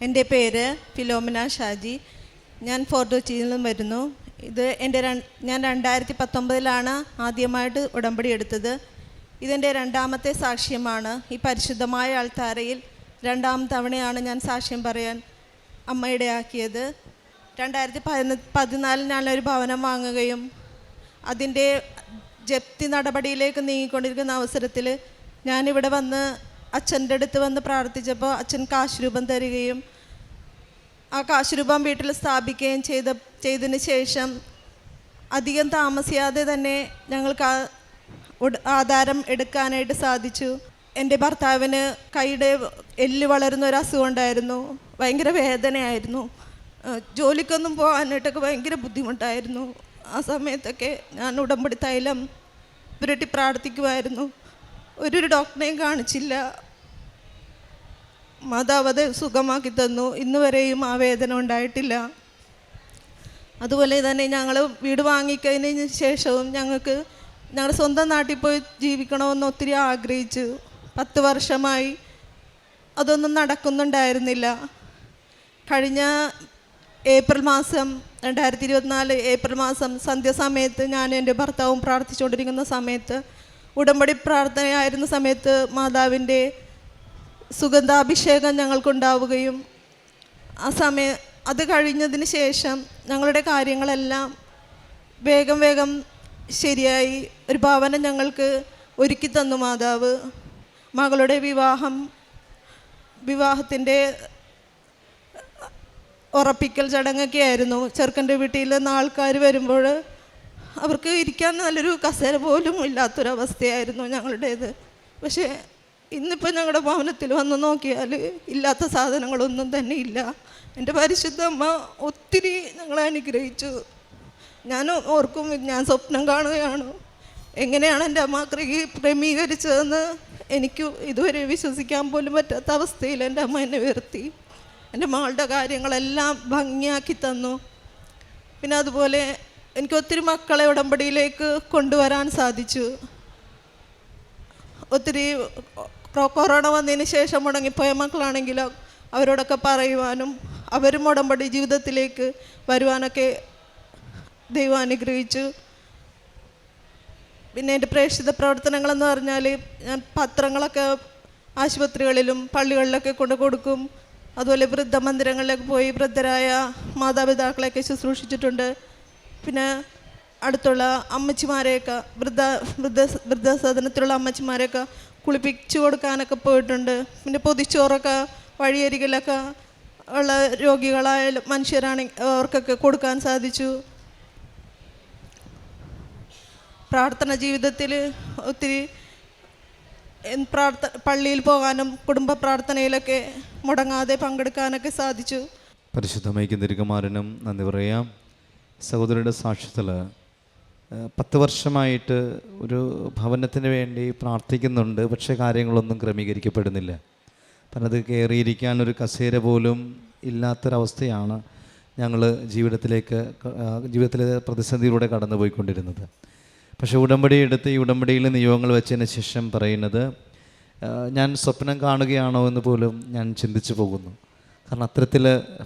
എന്റെ പേര് ഫിലോമിന ഷാജി. ഞാൻ ഫോർട്ട് കൊച്ചിയിൽ നിന്നും വരുന്നു. ഇത് എന്റെ ഞാൻ രണ്ടായിരത്തി പത്തൊമ്പതിലാണ് ആദ്യമായിട്ട് ഉടമ്പടി എടുത്തത്. ഇതെന്റെ രണ്ടാമത്തെ സാക്ഷ്യമാണ്. ഈ പരിശുദ്ധമായ ആൾത്താരയിൽ രണ്ടാം തവണയാണ് ഞാൻ സാക്ഷ്യം പറയാൻ അമ്മയുടെ ആക്കിയത് രണ്ടായിരത്തി പതിന പതിനാലിൽ ഭവനം വാങ്ങുകയും അതിന്റെ ജപ്തി നടപടിയിലേക്ക് നീങ്ങിക്കൊണ്ടിരിക്കുന്ന അവസരത്തിൽ ഞാനിവിടെ വന്ന് അച്ഛന്റെ അടുത്ത് വന്ന് പ്രാർത്ഥിച്ചപ്പോൾ അച്ഛൻ കാശ് രൂപം തരികയും ആ കാശുരൂപം വീട്ടിൽ സ്ഥാപിക്കുകയും ചെയ്ത ചെയ്തതിന് ശേഷം അധികം താമസിയാതെ തന്നെ ഞങ്ങൾക്ക് ആധാരം എടുക്കാനായിട്ട് സാധിച്ചു. എന്റെ ഭർത്താവിന് കൈയുടെ എല്ല് വളരുന്ന ഒരു അസുഖം ഉണ്ടായിരുന്നു. ഭയങ്കര വേദനയായിരുന്നു. ജോലിക്കൊന്നും പോകാനായിട്ടൊക്കെ ഭയങ്കര ബുദ്ധിമുട്ടായിരുന്നു. ആ സമയത്തൊക്കെ ഞാൻ ഉടമ്പടി തൈലം പുരട്ടി പ്രാർത്ഥിക്കുമായിരുന്നു. ഒരു ഡോക്ടറെയും കാണിച്ചില്ല. മാതാവ് അത് സുഖമാക്കി തന്നു. ഇന്ന് വരെയും ആ വേദന ഉണ്ടായിട്ടില്ല. അതുപോലെ തന്നെ ഞങ്ങൾ വീട് വാങ്ങിക്കഴിഞ്ഞതിന് ശേഷവും ഞങ്ങൾക്ക് ഞങ്ങളുടെ സ്വന്തം നാട്ടിൽ പോയി ജീവിക്കണമെന്ന് ഒത്തിരി ആഗ്രഹിച്ചു. പത്ത് വർഷമായി അതൊന്നും നടക്കുന്നുണ്ടായിരുന്നില്ല. കഴിഞ്ഞ ഏപ്രിൽ മാസം രണ്ടായിരത്തി ഇരുപത്തിനാല് ഏപ്രിൽ മാസം സന്ധ്യസമയത്ത് ഞാൻ എന്റെ ഭർത്താവും പ്രാർത്ഥിച്ചുകൊണ്ടിരിക്കുന്ന സമയത്ത് ഉടമ്പടി പ്രാർത്ഥനയായിരുന്ന സമയത്ത് മാതാവിന്റെ സുഗന്ധാഭിഷേകം ഞങ്ങൾക്കുണ്ടാവുകയും ആ സമയം അത് കഴിഞ്ഞതിന് ശേഷം ഞങ്ങളുടെ കാര്യങ്ങളെല്ലാം വേഗം വേഗം ശരിയായി ഒരു ഭവനം ഞങ്ങൾക്ക് ഒരുക്കി തന്നു മാതാവ്. മകളുടെ വിവാഹം വിവാഹത്തിന്റെ ഉറപ്പിക്കൽ ചടങ്ങൊക്കെ ആയിരുന്നു. ചെറുക്കന്റെ വീട്ടിൽ നിന്ന് ആൾക്കാർ വരുമ്പോൾ അവർക്ക് ഇരിക്കാൻ നല്ലൊരു കസേര പോലും ഇല്ലാത്തൊരവസ്ഥയായിരുന്നു ഞങ്ങളുടേത്. പക്ഷേ ഇന്നിപ്പോൾ ഞങ്ങളുടെ ഭവനത്തിൽ വന്ന് നോക്കിയാൽ ഇല്ലാത്ത സാധനങ്ങളൊന്നും തന്നെ ഇല്ല. എന്റെ പരിശുദ്ധ അമ്മ ഒത്തിരി ഞങ്ങളെ അനുഗ്രഹിച്ചു. ഞാൻ ഓർക്കും ഞാൻ സ്വപ്നം കാണുകയാണ്. എങ്ങനെയാണ് എന്റെ അമ്മ ക്രമീ ക്രമീകരിച്ചതെന്ന് എനിക്ക് ഇതുവരെ വിശ്വസിക്കാൻ പോലും പറ്റാത്ത അവസ്ഥയിൽ എന്റെ അമ്മ എന്നെ ഉയർത്തി. എന്റെ മകളുടെ കാര്യങ്ങളെല്ലാം ഭംഗിയാക്കി തന്നു. പിന്നെ അതുപോലെ എനിക്ക് ഒത്തിരി മക്കളെ ഉടമ്പടിയിലേക്ക് കൊണ്ടുവരാൻ സാധിച്ചു. ഒത്തിരി കൊറോണ വന്നതിന് ശേഷം മുടങ്ങിപ്പോയ മക്കളാണെങ്കിലോ അവരോടൊക്കെ പറയുവാനും അവരും ഉടമ്പടി ജീവിതത്തിലേക്ക് വരുവാനൊക്കെ ദൈവം അനുഗ്രഹിച്ചു. പിന്നെ എന്റെ പ്രേക്ഷിത പ്രവർത്തനങ്ങളെന്ന് പറഞ്ഞാൽ ഞാൻ പത്രങ്ങളൊക്കെ ആശുപത്രികളിലും പള്ളികളിലൊക്കെ കൊണ്ട് കൊടുക്കും. അതുപോലെ വൃദ്ധമന്ദിരങ്ങളിലൊക്കെ പോയി വൃദ്ധരായ മാതാപിതാക്കളെയൊക്കെ ശുശ്രൂഷിച്ചിട്ടുണ്ട്. പിന്നെ അടുത്തുള്ള അമ്മച്ചിമാരെയൊക്കെ വൃദ്ധ വൃദ്ധ വൃദ്ധസദനത്തിലുള്ള അമ്മച്ചിമാരെയൊക്കെ കുളിപ്പിച്ചു കൊടുക്കാനൊക്കെ പോയിട്ടുണ്ട്. പിന്നെ പൊതിച്ചോറൊക്കെ വഴിയരികിലൊക്കെ ഉള്ള രോഗികളായാലും മനുഷ്യരാണെങ്കിൽ അവർക്കൊക്കെ കൊടുക്കാൻ സാധിച്ചു. പ്രാർത്ഥന ജീവിതത്തിൽ ഒത്തിരി പ്രാർത്ഥ പള്ളിയിൽ പോകാനും കുടുംബ പ്രാർത്ഥനയിലൊക്കെ മുടങ്ങാതെ പങ്കെടുക്കാനൊക്കെ സാധിച്ചു. പരിശുദ്ധമയ്ക്ക് തിരുകുമാരനും നന്ദി പറയാം. സഹോദരിയുടെ സാക്ഷ്യത്തിൽ പത്ത് വർഷമായിട്ട് ഒരു ഭവനത്തിന് വേണ്ടി പ്രാർത്ഥിക്കുന്നുണ്ട് പക്ഷേ കാര്യങ്ങളൊന്നും ക്രമീകരിക്കപ്പെടുന്നില്ല. അത് കയറിയിരിക്കാൻ ഒരു കസേര പോലും ഇല്ലാത്തൊരവസ്ഥയാണ് ഞങ്ങൾ ജീവിതത്തിലേക്ക് ജീവിതത്തിലെ പ്രതിസന്ധിയിലൂടെ കടന്നു പോയിക്കൊണ്ടിരുന്നത് പക്ഷേ ഉടമ്പടി എടുത്ത് ഈ ഉടമ്പടിയിൽ നിയോഗങ്ങൾ വെച്ചതിന് ശേഷം പറയുന്നത് ഞാൻ സ്വപ്നം കാണുകയാണോ എന്ന് പോലും ഞാൻ ചിന്തിച്ചു പോകുന്നു. കാരണം അത്തരത്തിൽ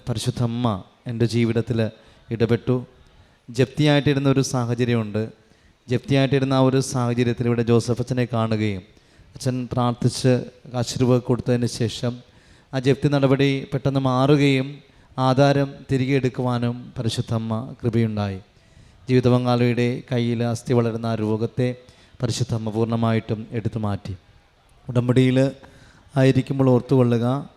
പരിശുദ്ധമ്മ എന്റെ ജീവിതത്തിൽ ഇടപെട്ടു. ജപ്തിയായിട്ടിരുന്ന ഒരു സാഹചര്യമുണ്ട്. ജപ്തിയായിട്ടിരുന്ന ആ ഒരു സാഹചര്യത്തിൽ ഇവിടെ ജോസഫ് അച്ഛനെ കാണുകയും അച്ഛൻ പ്രാർത്ഥിച്ച് ആശീർവാദം കൊടുത്തതിന് ശേഷം ആ ജപ്തി നടപടി പെട്ടെന്ന് മാറുകയും ആധാരം തിരികെ എടുക്കുവാനും പരിശുദ്ധമ്മ കൃപയുണ്ടായി. ജീവിത പങ്കാളിയുടെ കയ്യിൽ അസ്ഥി വളരുന്ന ആ രോഗത്തെ പരിശുദ്ധമ്മ പൂർണമായിട്ടും എടുത്തു മാറ്റി. ഉടമ്പടിയിൽ ആയിരിക്കുമ്പോൾ ഓർത്തുകൊള്ളുക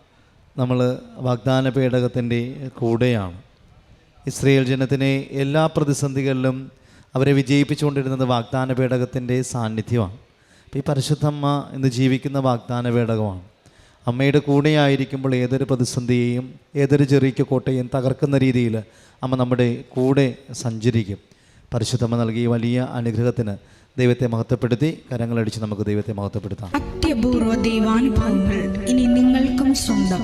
നമ്മൾ വാഗ്ദാന പേടകത്തിന്റെ കൂടെയാണ്. ഇസ്രയേൽ ജനത്തിനെ എല്ലാ പ്രതിസന്ധികളിലും അവരെ വിജയിപ്പിച്ചുകൊണ്ടിരുന്നത് വാഗ്ദാന പേടകത്തിന്റെ സാന്നിധ്യമാണ്. അപ്പോൾ ഈ പരിശുദ്ധമ്മ ഇന്ന് ജീവിക്കുന്ന വാഗ്ദാന പേടകമാണ് അമ്മയുടെ കൂടെയായിരിക്കുമ്പോൾ ഏതൊരു പ്രതിസന്ധിയെയും ഏതൊരു ചെറിയ കോട്ടയും തകർക്കുന്ന രീതിയിൽ അമ്മ നമ്മുടെ കൂടെ സഞ്ചരിക്കും. പരിശുദ്ധമ്മ നൽകിയ വലിയ അനുഗ്രഹത്തിന് ദൈവത്തെ മഹത്വപ്പെടുത്തി കരങ്ങളടിച്ച് നമുക്ക് ദൈവത്തെ മഹത്വപ്പെടുത്താം. അത്യപൂർവ ദൈവാനുഭവങ്ങൾ ഇനി നിങ്ങൾക്കും സ്വന്തം.